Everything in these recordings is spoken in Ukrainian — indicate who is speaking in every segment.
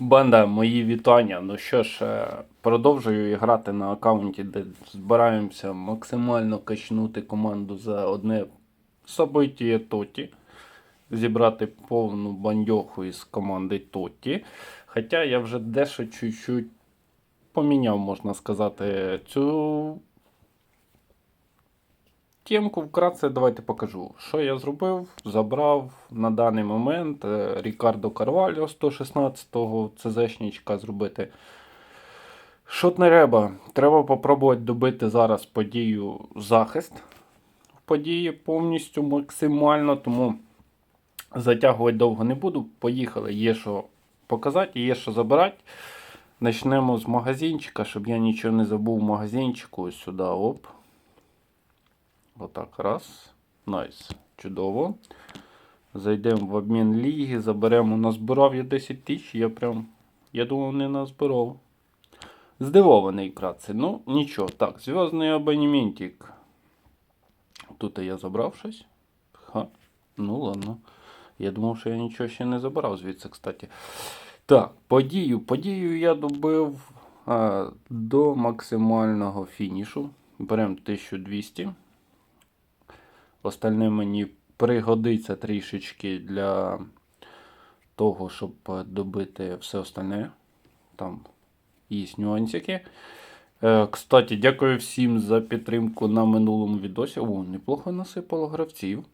Speaker 1: Банда, мої вітання. Ну що ж, е, продовжую грати на аккаунті, де збираємося максимально качнути команду за одне собиття Тоті. Зібрати повну бандьоху із команди Тоті. Хоча я вже дещо чуть-чуть поміняв, можна сказати, цю Тємку вкратце давайте покажу. Що я зробив? Забрав на даний момент е, Рікардо Карвальо 116-го ЦЗшничка зробити. Що треба? Треба попробувати добити зараз подію захист події повністю максимально, тому затягувати довго не буду. Поїхали, є що показати, є що забирати. Почнемо з магазинчика, щоб я нічого не забув. в Магазинчику сюди. Оп. Отак, раз. Найс. Чудово. Зайдемо в обмін ліги, заберемо. Назбирав я 10 тисяч, я прям. Я думав, не назбирав. Здивований, братці. Ну, нічого. Так, зв'язний абонементик. Тут я забрав щось. Ха. Ну ладно. Я думав, що я нічого ще не забрав звідси, кстати. Так, подію. Подію я добив а, до максимального фінішу. Беремо 1200. Остальне мені пригодиться трішечки для того, щоб добити все остальне. Там є нюансики. Е, Кстати, дякую всім за підтримку на минулому відосі. О, неплохо насипало гравців.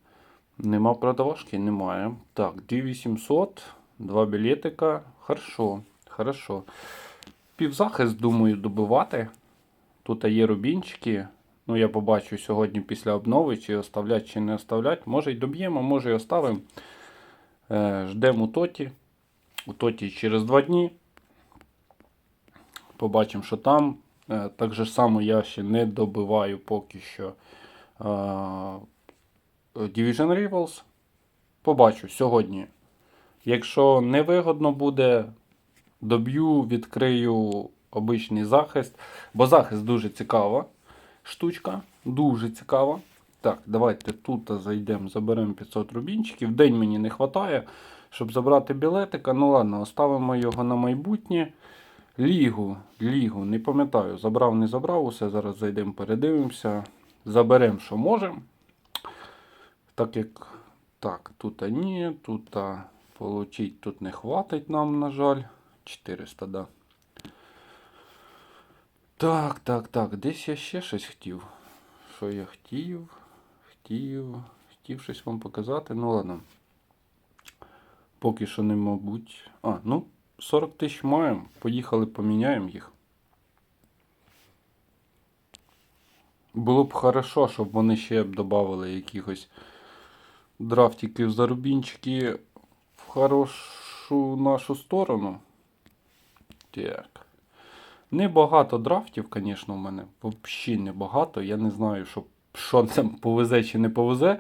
Speaker 1: Нема продавашки? Немає. Так, 2800, два білетика. Хорошо, хорошо. Півзахист, думаю, добивати. Тут є рубінчики. Ну, я побачу сьогодні після обнови, чи оставлять, чи не оставлять. Може й доб'ємо, може й оставимо. Е, ждемо у Тоті. У Тоті через два дні. Побачимо, що там. Е, так же само я ще не добиваю поки що е, Division Rivals. Побачу сьогодні. Якщо невигодно буде, доб'ю, відкрию обичний захист. Бо захист дуже цікава штучка. Дуже цікава. Так, давайте тут зайдемо, заберемо 500 рубінчиків. День мені не вистачає, щоб забрати білетика. Ну ладно, оставимо його на майбутнє. Лігу, лігу, не пам'ятаю, забрав, не забрав, усе. Зараз зайдемо, передивимося. Заберемо, що можемо. Так як. Так, тут ні, тут получить, тут не хватить нам, на жаль. 400, да. Так, так, так. Десь я ще щось хотів. Що я хотів? Хотів. Хотів щось вам показати. Ну ладно. Поки що не, мабуть. А, ну, 40 тисяч маємо. Поїхали, поміняємо їх. Було б хорошо, щоб вони ще б додали якихось драфтиків за рубінчики в хорошу нашу сторону. Так. Небагато драфтів, звісно, у мене. Взагалі небагато. Я не знаю, що, що там повезе чи не повезе.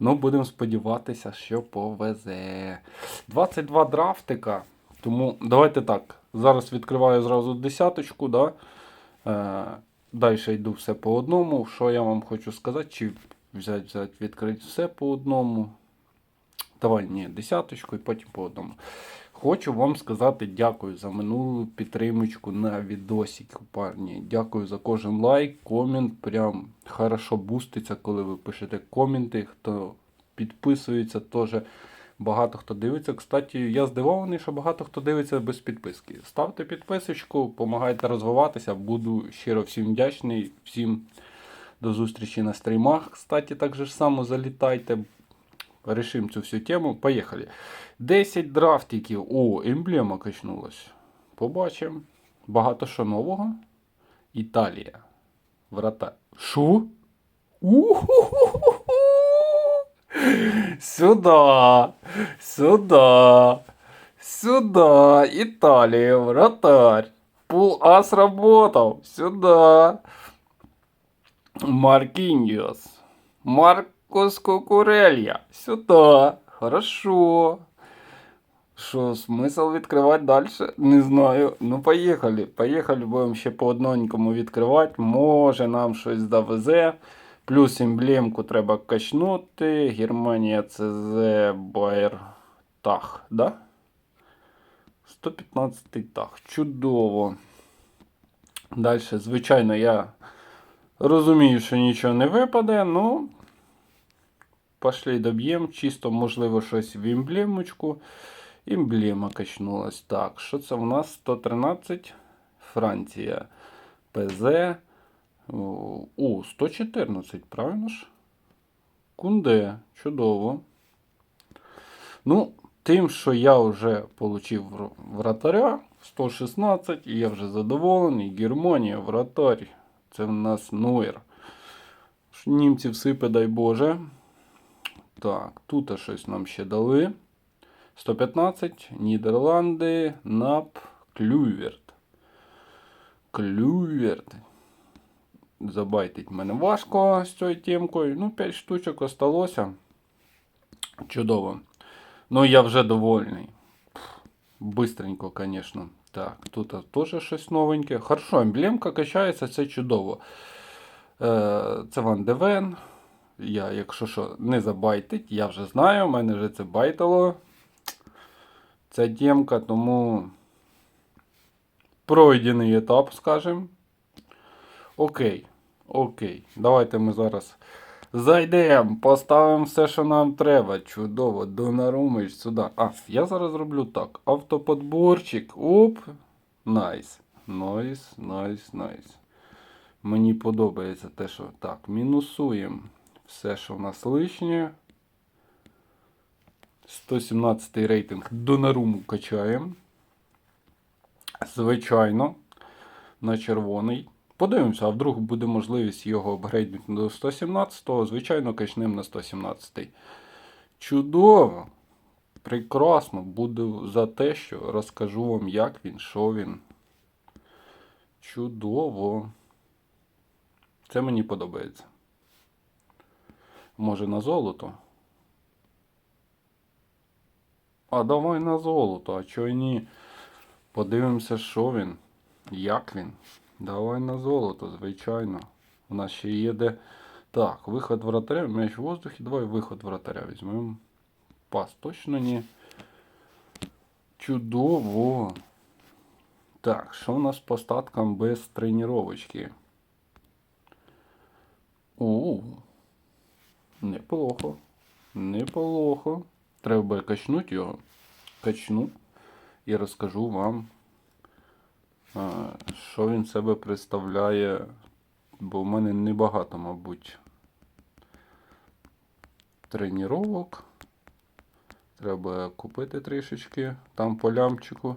Speaker 1: Ну, будемо сподіватися, що повезе. 22 драфтика. Тому давайте так. Зараз відкриваю зразу десяточку. Да? Е, Далі йду все по одному. Що я вам хочу сказати? Чи взяти, взяти відкрити все по одному. Давай, ні, десяточку і потім по одному. Хочу вам сказати дякую за минулу підтримочку на відосик, парні. Дякую за кожен лайк, комент. Прям хорошо буститься, коли ви пишете коменти. Хто підписується, теж багато хто дивиться. Кстати, я здивований, що багато хто дивиться без підписки. Ставте підписочку, допомагайте розвиватися. Буду щиро всім вдячний. Всім до зустрічі на стрімах. Кстати, так же ж само залітайте. Решим цю всю тему. Поїхали. 10 драфтиків. О, емблема качнулась. Побачимо. Багато що нового. Італія. Врата. У-ху-ху-ху-ху! Сюда. Сюда. Сюда. Італія. Вратарь. Пул А сработал. Сюда. Маркиньос. Маркос Кукурелья. Сюда. Хорошо. Що, смисл відкривати далі? Не знаю. Ну, поїхали. Поїхали, будемо ще по одненькому відкривати. Може нам щось завезе. Плюс емблемку треба качнути. Германія ЦЗ Байер Тах, да? 115 так, чудово. Далі, звичайно, я розумію, що нічого не випаде, ну. Пошли доб'ємо. Чисто, можливо, щось в емблемочку. Емблема качнулась. Так, що це в нас? 113 Франція. ПЗ. О, 114, правильно ж? Кунде, чудово. Ну, тим, що я вже отримав вратаря 116, і я вже задоволений. Германія, вратарь. Це в нас Нойер. Німців сипе, дай Боже. Так, тут щось нам ще дали. 115, Нідерланди, НАП, Клюверт. Клюверт. Забайтить мене важко з цією темкою. Ну, 5 штучок осталося. Чудово. Ну, я вже довольний. Бистренько, звісно. Так, тут теж щось новеньке. Хорошо, емблемка качається, це чудово. Е, Це Ван Девен. Я, якщо що, не забайтить, я вже знаю, у мене вже це байтало. Ця темка, тому пройдений етап, скажімо. Окей. Окей. Давайте ми зараз зайдемо, поставимо все, що нам треба. Чудово, Донарумич сюди. А, я зараз роблю так. Автоподборчик. Оп. Найс. Найс, найс, найс. Мені подобається те, що. Так, мінусуємо все, що в нас лишнє. 117 рейтинг Донаруму качаємо. Звичайно, на червоний. Подивимося, а вдруг буде можливість його апгрейднути до 117-го. Звичайно, качнемо на 117-й. Чудово! Прекрасно! Буду за те, що розкажу вам, як він, що він. Чудово! Це мені подобається. Може на золото? А давай на золото, а чого ні? Подивимося, що він, як він. Давай на золото, звичайно. У нас ще є де. Так, виход вратаря, м'яч в воздухі, давай виход вратаря візьмемо. Пас точно ні. Чудово. Так, що у нас по статкам без тренувачки? О, неплохо. Неплохо. Треба качнути його. Качну і розкажу вам, що він себе представляє. Бо в мене небагато, мабуть, тренувок. Треба купити трішечки там по лямчику.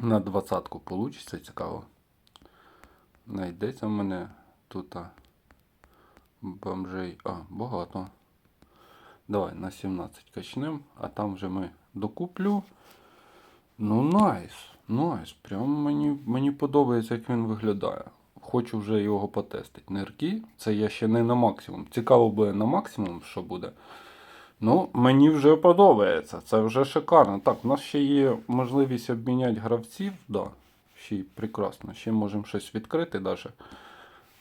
Speaker 1: На двадцятку получиться цікаво. Найдеться в мене тут бомжей. А, багато. Давай на 17 качнем, а там вже ми докуплю. Ну, найс, найс. Прям мені, мені подобається, як він виглядає. Хочу вже його потестити. Нирки, це я ще не на максимум. Цікаво буде на максимум, що буде. Ну, мені вже подобається. Це вже шикарно. Так, у нас ще є можливість обміняти гравців. Да, ще й прекрасно. Ще можемо щось відкрити. Даже,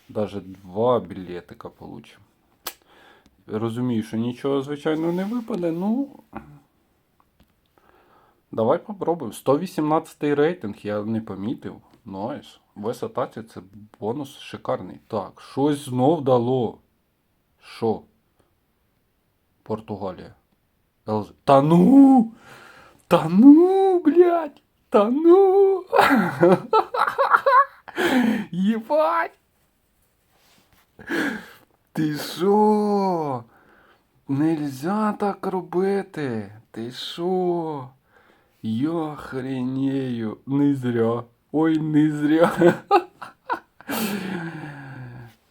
Speaker 1: даже два білетика получимо. Розумію, що нічого, звичайно, не випаде. Ну. Давай попробуємо. 118 рейтинг, я не помітив. Найс. В атаці це бонус шикарний. Так, щось знов дало. Що? Португалія. ЛЗ. Та ну! Та ну, блядь! Та ну! Єбать! Ти що? Нельзя так робити. Ти що? Я хренею. Не зря. Ой, не зря.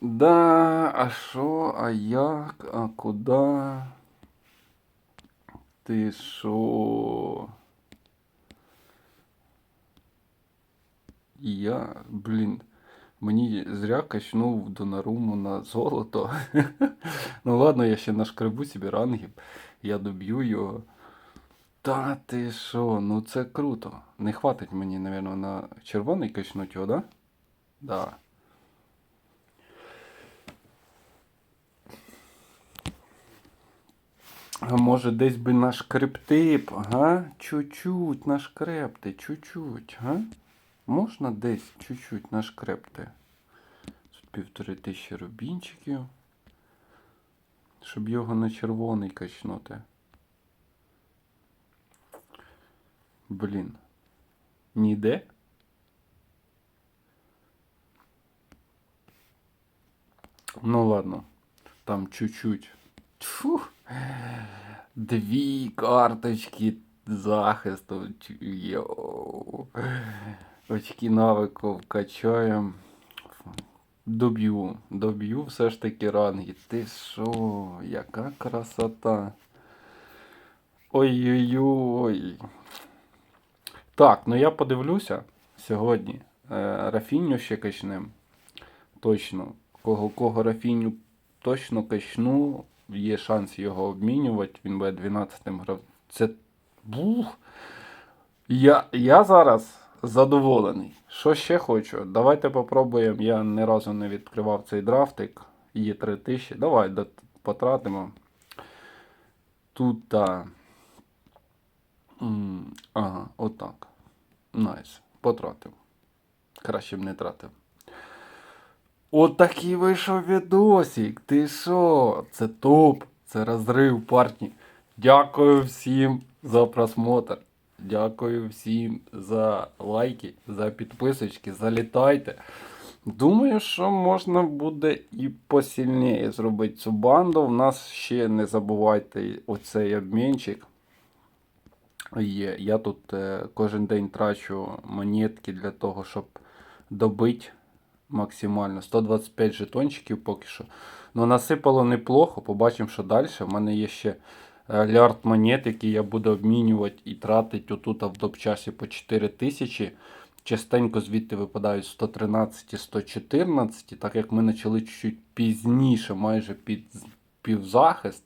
Speaker 1: Да, а що, а як, а куди? Ти що? Я, блін, мені зря качнув Донаруму на золото. ну ладно, я ще нашкребу собі рангів, я доб'ю його. Та ти що, ну це круто. Не хватить мені, напевно, на червоний качнуть його, да? Да. А може десь би наш криптип, га? Чуть-чуть наш крепти, чуть-чуть, га? Можна десь чуть-чуть наш крепти. Тут півтори тисячі рубінчиків. Щоб його на червоний качнути. Блін. Ніде? Ну ладно. Там чуть-чуть. Дві карточки захисту. Йоу. Очки навиків качаємо. Доб'ю. Доб'ю все ж таки ранги. Ти що? Яка красота. Ой-ой-ой. Так, ну я подивлюся сьогодні. Е, Рафінню ще качнем. Точно. Кого, кого Рафінню точно качну, є шанс його обмінювати. Він буде 12-м грав. Це. Бух. Я, я зараз задоволений. Що ще хочу? Давайте попробуємо. Я ні разу не відкривав цей драфтик. Є 3000. Давай потратимо. Тут. М, Ага, отак. Найс. Потратив. Краще б не тратив. Отакий вийшов відосик. Ти що? Це топ. Це розрив партні. Дякую всім за просмотр. Дякую всім за лайки, за підписочки. Залітайте. Думаю, що можна буде і посильніше зробити цю банду. У нас ще не забувайте оцей обмінчик. Є. Я тут е, кожен день трачу монетки для того, щоб добити максимально. 125 жетончиків поки що. Ну, насипало неплохо. Побачимо, що далі. У мене є ще лярд монет, які я буду обмінювати і тратити отут в допчасі по 4 тисячі. Частенько звідти випадають 113 і 114, так як ми почали чуть пізніше, майже під півзахист.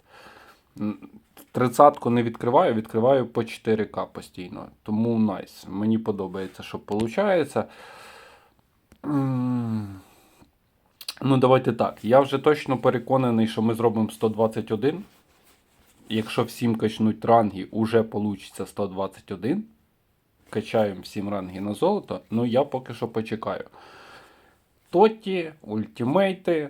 Speaker 1: Тридцятку не відкриваю, відкриваю по 4К постійно. Тому найс. Мені подобається, що виходить. Ну, давайте так. Я вже точно переконаний, що ми зробимо 121. Якщо всім качнуть ранги, уже вийде 121. Качаємо всім ранги на золото. Ну, я поки що почекаю. Тоті, ультимейти.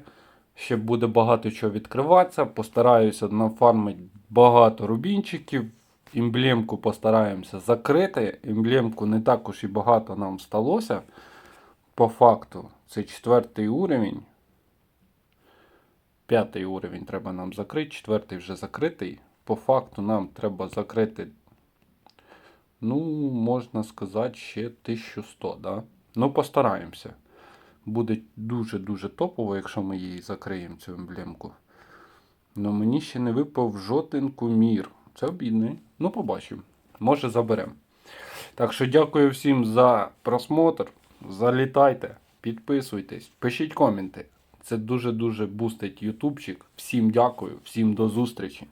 Speaker 1: Ще буде багато чого відкриватися. Постараюся нафармити багато рубінчиків. Емблемку постараємося закрити. Емблемку не так уж і багато нам сталося. По факту, це четвертий уровень. П'ятий уровень треба нам закрити, четвертий вже закритий. По факту нам треба закрити, ну, можна сказати, ще 1100, да? Ну, постараємося. Буде дуже-дуже топово, якщо ми її закриємо, цю емблемку. Ну мені ще не випав жоден кумір. Це обідний. Ну, побачимо. Може заберемо. Так що дякую всім за просмотр. Залітайте, підписуйтесь, пишіть коменти. Це дуже-дуже бустить ютубчик. Всім дякую, всім до зустрічі.